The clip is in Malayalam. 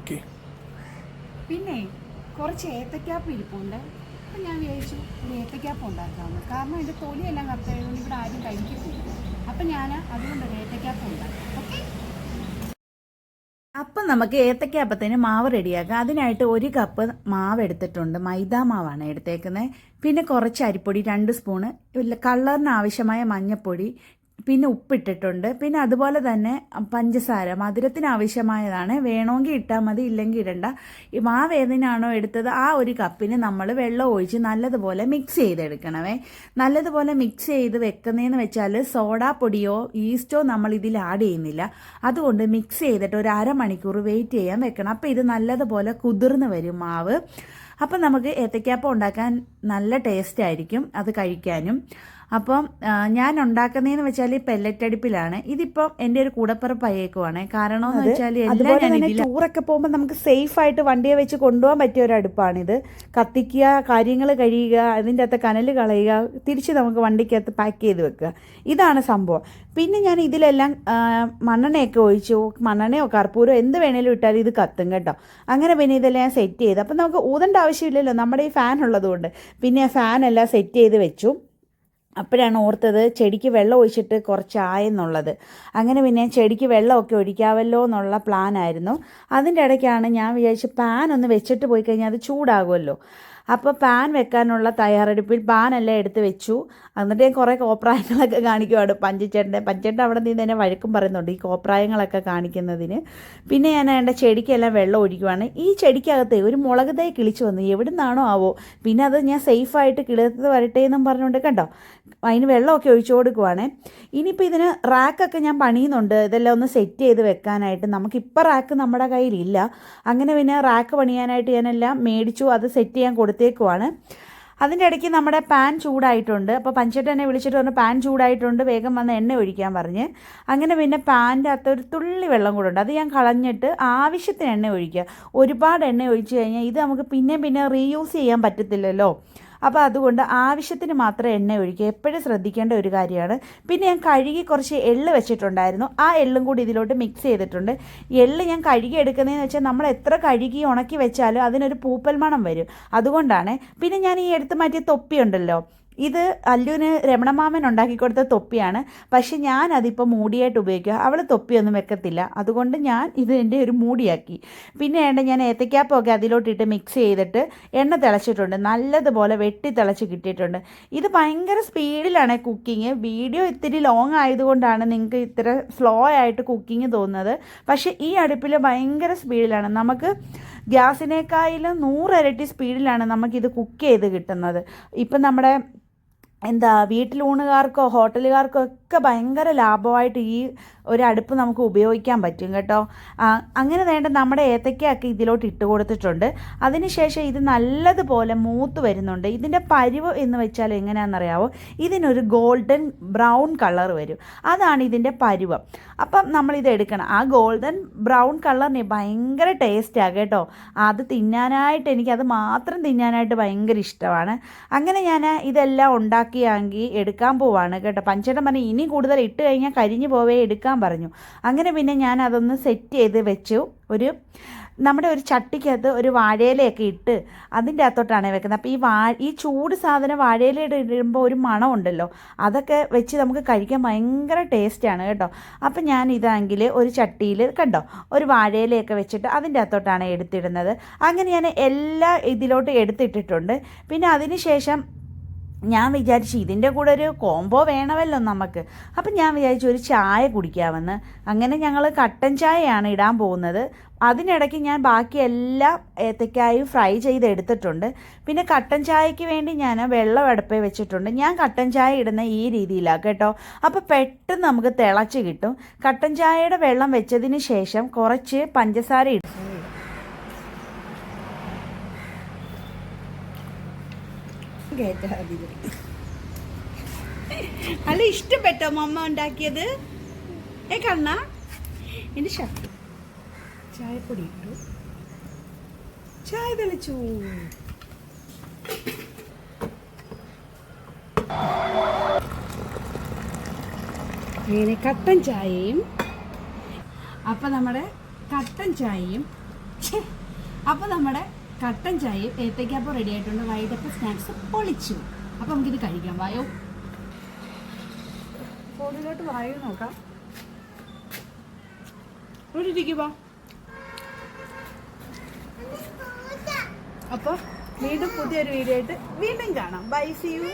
ഓക്കെ. പിന്നെ കുറച്ച് ഏത്തക്കാപ്പ് ഇരിപ്പുണ്ട്. അപ്പം ഞാൻ വിചാരിച്ചു ഒരു ഏത്തക്കാപ്പ് ഉണ്ടാക്കാമെന്ന് കാരണം എന്റെ തൊലിയെല്ലാം കറുത്തായതുകൊണ്ട് ഇവിടെ ആരും കഴിക്കത്തില്ല. അപ്പം ഞാൻ അതുകൊണ്ട് ഒരു ഏത്തക്കാപ്പ് ഉണ്ടാക്കാം. ഓക്കെ? അപ്പം നമുക്ക് ഏത്തക്കാപ്പത്തിന് മാവ് റെഡിയാക്കാം. അതിനായിട്ട് ഒരു കപ്പ് മാവ് എടുത്തിട്ടുണ്ട്. മൈദ മാവാണ് എടുത്തേക്കുന്നത്. പിന്നെ കുറച്ച് അരിപ്പൊടി രണ്ട് സ്പൂണ്. കളറിന് ആവശ്യമായ മഞ്ഞൾപ്പൊടി പിന്നെ ഉപ്പിട്ടിട്ടുണ്ട്. പിന്നെ അതുപോലെ തന്നെ പഞ്ചസാര. മധുരത്തിന് ആവശ്യമായതാണ്. വേണമെങ്കിൽ ഇട്ടാൽ മതി ഇല്ലെങ്കിൽ ഇടണ്ട. മാവ് ഏതിനാണോ എടുത്തത്? ആ ഒരു കപ്പിന് നമ്മൾ വെള്ളം ഒഴിച്ച് നല്ലതുപോലെ മിക്സ് ചെയ്തെടുക്കണമേ. നല്ലതുപോലെ മിക്സ് ചെയ്ത് വെക്കുന്നതെന്ന് വെച്ചാൽ സോഡാ പൊടിയോ ഈസ്റ്റോ നമ്മൾ ഇതിൽ ആഡ് ചെയ്യുന്നില്ല. അതുകൊണ്ട് മിക്സ് ചെയ്തിട്ട് ഒരു അരമണിക്കൂർ വെയിറ്റ് ചെയ്യാൻ വെക്കണം. അപ്പോൾ ഇത് നല്ലതുപോലെ കുതിർന്ന് വരും മാവ്. അപ്പം നമുക്ക് ഏത്തക്കാപ്പം ഉണ്ടാക്കാൻ നല്ല ടേസ്റ്റ് ആയിരിക്കും. അത് കഴിക്കാനും. അപ്പം ഞാൻ ഉണ്ടാക്കുന്നതെന്ന് വെച്ചാൽ പെല്ലറ്റ് അടുപ്പിലാണ് ഇതിപ്പം എന്റെ ഒരു കൂടപ്പുറപ്പ് അയക്കുവാണ് കാരണം എന്ന് വെച്ചാൽ അതുപോലെ തന്നെ ടൂറൊക്കെ പോകുമ്പോൾ നമുക്ക് സേഫ് ആയിട്ട് വണ്ടിയെ വെച്ച് കൊണ്ടുപോകാൻ പറ്റിയ ഒരു അടുപ്പാണിത്. കത്തിക്കുക കാര്യങ്ങൾ കഴിയുക അതിന്റെ അകത്ത് കനൽ കളയുക തിരിച്ച് നമുക്ക് വണ്ടിക്കകത്ത് പാക്ക് ചെയ്ത് വെക്കുക. ഇതാണ് സംഭവം. പിന്നെ ഞാൻ ഇതിലെല്ലാം മണ്ണെണ്ണയൊക്കെ ഒഴിച്ചു. മണ്ണെണ്ണയോ കർപ്പൂരോ എന്ത് വേണേലും ഇട്ടാലും ഇത് കത്തും കേട്ടോ. അങ്ങനെ പിന്നെ ഇതെല്ലാം ഞാൻ സെറ്റ് ചെയ്ത്. അപ്പം നമുക്ക് ഊതേണ്ട ആവശ്യമില്ലല്ലോ. നമ്മുടെ ഈ ഫാൻ ഉള്ളതുകൊണ്ട്. പിന്നെ ഫാനെല്ലാം ഫാൻ എല്ലാം സെറ്റ് ചെയ്ത് വെച്ചു. അപ്പോഴാണ് ഓർത്തത് ചെടിക്ക് വെള്ളം ഒഴിച്ചിട്ട് കുറച്ചായെന്നുള്ളത്. അങ്ങനെ പിന്നെ ചെടിക്ക് വെള്ളമൊക്കെ ഒഴിക്കാമല്ലോ എന്നുള്ള പ്ലാനായിരുന്നു. അതിന്റെ ഇടയ്ക്കാണ് ഞാൻ വിചാരിച്ച് പാൻ ഒന്ന് വെച്ചിട്ട് പോയി കഴിഞ്ഞാൽ അത് ചൂടാകുമല്ലോ. അപ്പോൾ പാൻ വെക്കാനുള്ള തയ്യാറെടുപ്പിൽ പാനെല്ലാം എടുത്ത് വെച്ചു. എന്നിട്ട് ഞാൻ കുറേ കോപ്രായങ്ങളൊക്കെ കാണിക്കുവാണ് പഞ്ചിച്ചേട്ടന്റെ. പഞ്ചേട്ടൻ അവിടെ നിന്ന് തന്നെ വഴക്കും പറയുന്നുണ്ട് ഈ കോപ്രായങ്ങളൊക്കെ കാണിക്കുന്നതിന്. പിന്നെ ഞാൻ എന്റെ ചെടിക്കെല്ലാം വെള്ളം ഒഴിക്കുവാണ്. ഈ ചെടിക്കകത്ത് ഒരു മുളക് തൈ കിളിച്ചു വന്നു. എവിടെ നിന്നാണോ ആവോ. പിന്നെ അത് ഞാൻ സേഫായിട്ട് കിളിർത്ത് വരട്ടെ എന്നും പറഞ്ഞുകൊണ്ട് കണ്ടോ? അതിന് വെള്ളമൊക്കെ ഒഴിച്ചു കൊടുക്കുവാണ്. ഇനിയിപ്പോൾ ഇതിന് റാക്കൊക്കെ ഞാൻ പണിയുന്നുണ്ട്. ഇതെല്ലാം ഒന്ന് സെറ്റ് ചെയ്ത് വെക്കാനായിട്ട്. നമുക്കിപ്പോൾ റാക്ക് നമ്മുടെ കയ്യിലില്ല. അങ്ങനെ പിന്നെ റാക്ക് പണിയാനായിട്ട് ഞാനെല്ലാം മേടിച്ചു. അത് സെറ്റ് ചെയ്യാൻ കൊടുത്തേക്കുവാണ് അതിന്റെ ഇടയ്ക്ക് നമ്മുടെ പാൻ ചൂടായിട്ടുണ്ട്. അപ്പോൾ പഞ്ചേട്ടൻ എന്നെ വിളിച്ചിട്ട് പറഞ്ഞു പാൻ ചൂടായിട്ടുണ്ട് വേഗം വന്ന് എണ്ണ ഒഴിക്കാൻ പറഞ്ഞ്. അങ്ങനെ പിന്നെ പാന്റെ അകത്ത് ഒരു തുള്ളി വെള്ളം കൂടെ ഉണ്ട്. അത് ഞാൻ കളഞ്ഞിട്ട് ആവശ്യത്തിന് എണ്ണ ഒഴിക്കുക. ഒരുപാട് എണ്ണ ഒഴിച്ച് കഴിഞ്ഞാൽ ഇത് നമുക്ക് പിന്നെയും പിന്നെ റീയൂസ് ചെയ്യാൻ പറ്റത്തില്ലല്ലോ. അപ്പോൾ അതുകൊണ്ട് ആവശ്യത്തിന് മാത്രം എണ്ണ ഒഴിക്കുക. എപ്പോഴും ശ്രദ്ധിക്കേണ്ട ഒരു കാര്യമാണ്. പിന്നെ ഞാൻ കഴുകി കുറച്ച് എള്ള് വെച്ചിട്ടുണ്ടായിരുന്നു. ആ എള്ളും കൂടി ഇതിലോട്ട് മിക്സ് ചെയ്തിട്ടുണ്ട്. എള്ള് ഞാൻ കഴുകി എടുക്കുന്നതെന്ന് വെച്ചാൽ നമ്മൾ എത്ര കഴുകി ഉണക്കി വെച്ചാലും അതിനൊരു പൂപ്പൽ മണം വരും. അതുകൊണ്ടാണ്. പിന്നെ ഞാൻ ഈ എടുത്ത് മാറ്റിയ തൊപ്പിയുണ്ടല്ലോ ഇത് അല്ലുവിന് രമണമാമൻ ഉണ്ടാക്കി കൊടുത്ത തൊപ്പിയാണ്. പക്ഷെ ഞാൻ അതിപ്പോൾ മൂടിയായിട്ട് ഉപയോഗിക്കുക. അവൾ തൊപ്പിയൊന്നും വെക്കത്തില്ല. അതുകൊണ്ട് ഞാൻ ഇത് എന്റെ ഒരു മൂടിയാക്കി. പിന്നെ വേണ്ട ഞാൻ ഏത്തക്കാപ്പൊക്കെ അതിലോട്ടിട്ട് മിക്സ് ചെയ്തിട്ട് എണ്ണ തിളച്ചിട്ടുണ്ട്. നല്ലതുപോലെ വെട്ടി തിളച്ച് കിട്ടിയിട്ടുണ്ട്. ഇത് ഭയങ്കര സ്പീഡിലാണ് കുക്കിങ് വീഡിയോ ഇത്തിരി ലോങ് ആയതുകൊണ്ടാണ് നിങ്ങൾക്ക് ഇത്ര സ്ലോ ആയിട്ട് കുക്കിങ് തോന്നുന്നത്. പക്ഷേ ഈ അടുപ്പിൽ ഭയങ്കര സ്പീഡിലാണ്. നമുക്ക് ഗ്യാസിനേക്കാളും നൂറിരട്ടി സ്പീഡിലാണ് നമുക്കിത് കുക്ക് ചെയ്ത് കിട്ടുന്നത്. ഇപ്പം നമ്മുടെ എന്താ വീട്ടിലൂണുകാർക്കോ ഹോട്ടലുകാർക്കോ ഒക്കെ ഭയങ്കര ലാഭമായിട്ട് ഈ ഒരു അടുപ്പ് നമുക്ക് ഉപയോഗിക്കാൻ പറ്റും കേട്ടോ. അങ്ങനെ വേണ്ട നമ്മുടെ ഏത്തയ്ക്കൊക്കെ ഇതിലോട്ട് ഇട്ട് കൊടുത്തിട്ടുണ്ട്. അതിനുശേഷം ഇത് നല്ലതുപോലെ മൂത്ത് വരുന്നുണ്ട്. ഇതിന്റെ പരിവ് എന്ന് വെച്ചാൽ എങ്ങനെയാണെന്നറിയാവോ? ഇതിനൊരു ഗോൾഡൻ ബ്രൗൺ കളർ വരും. അതാണ് ഇതിന്റെ പരുവം. അപ്പം നമ്മളിത് എടുക്കണം. ആ ഗോൾഡൻ ബ്രൗൺ കളറിന് ഭയങ്കര ടേസ്റ്റാണ് കേട്ടോ. അത് തിന്നാനായിട്ട് അത് മാത്രം തിന്നാനായിട്ട് ഭയങ്കര ഇഷ്ടമാണ്. അങ്ങനെ ഞാൻ ഇതെല്ലാം ഉണ്ടാക്കിയാങ്കിൽ എടുക്കാൻ പോവാണ് കേട്ടോ. പഞ്ചേട്ടൻ പറഞ്ഞു ഇനി കൂടുതൽ ഇട്ട് കഴിഞ്ഞാൽ കരിഞ്ഞു പോവേ എടുക്കാൻ പറഞ്ഞു. അങ്ങനെ പിന്നെ ഞാൻ അതൊന്ന് സെറ്റ് ചെയ്ത് വെച്ചു. ഒരു നമ്മുടെ ഒരു ചട്ടിക്കകത്ത് ഒരു വാഴയിലയൊക്കെ ഇട്ട് അതിന്റെ അകത്തോട്ടാണ് വെക്കുന്നത്. അപ്പോൾ ഈ വാ ഈ ചൂട് സാധനം വാഴയിലയുടെ ഇടുമ്പോൾ ഒരു മണമുണ്ടല്ലോ അതൊക്കെ വെച്ച് നമുക്ക് കഴിക്കാൻ ഭയങ്കര ടേസ്റ്റാണ് കേട്ടോ. അപ്പം ഞാൻ ഇതാണെങ്കിൽ ഒരു ചട്ടിയിൽ കണ്ടോ ഒരു വാഴയിലയൊക്കെ വെച്ചിട്ട് അതിന്റെ അകത്തോട്ടാണ് എടുത്തിടുന്നത്. അങ്ങനെ ഞാൻ എല്ലാ ഇതിലോട്ട് എടുത്തിട്ടിട്ടുണ്ട്. പിന്നെ അതിന് ശേഷം ഞാൻ വിചാരിച്ചു ഇതിന്റെ കൂടെ ഒരു കോംബോ വേണമല്ലോ നമുക്ക്. അപ്പം ഞാൻ വിചാരിച്ചു ഒരു ചായ കുടിക്കാമെന്ന്. അങ്ങനെ ഞങ്ങൾ കട്ടൻ ചായയാണ് ഇടാൻ പോകുന്നത്. അതിനിടയ്ക്ക് ഞാൻ ബാക്കി എല്ലാം ഏത്തക്കായും ഫ്രൈ ചെയ്ത് എടുത്തിട്ടുണ്ട്. പിന്നെ കട്ടൻ ചായയ്ക്ക് വേണ്ടി ഞാൻ വെള്ളം അടുപ്പേ വെച്ചിട്ടുണ്ട്. ഞാൻ കട്ടൻ ചായ ഇടുന്ന ഈ രീതിയിലാണ് കേട്ടോ. അപ്പോൾ പെട്ടെന്ന് നമുക്ക് തിളച്ച് കിട്ടും. കട്ടൻ ചായയുടെ വെള്ളം വെച്ചതിന് ശേഷം കുറച്ച് പഞ്ചസാര ഇടും. അല്ല ഇഷ്ടപ്പെട്ടോ മമ്മ ഉണ്ടാക്കിയത്? ഏ കണ്ണ? എന്റെ ഷർട്ട് ചായപ്പൊടി ഇട്ടു. ചായ തെളിച്ചു. അങ്ങനെ കട്ടൻ ചായയും അപ്പം നമ്മുടെ കട്ടൻ ചായയും. അപ്പൊ നമ്മുടെ കട്ടൻ ചായയും ഏത്തയ്ക്കാപ്പം റെഡി ആയിട്ടുണ്ട്. വൈകിട്ടത്തെ സ്നാക്സ് പൊളിച്ചു. അപ്പൊ നമുക്കിത് കഴിക്കാം. വായോ. ഫോണിലോട്ട് വായു നോക്കാം. അപ്പോൾ വീണ്ടും പുതിയൊരു വീഡിയോ ആയിട്ട് വീണ്ടും കാണാം. By C U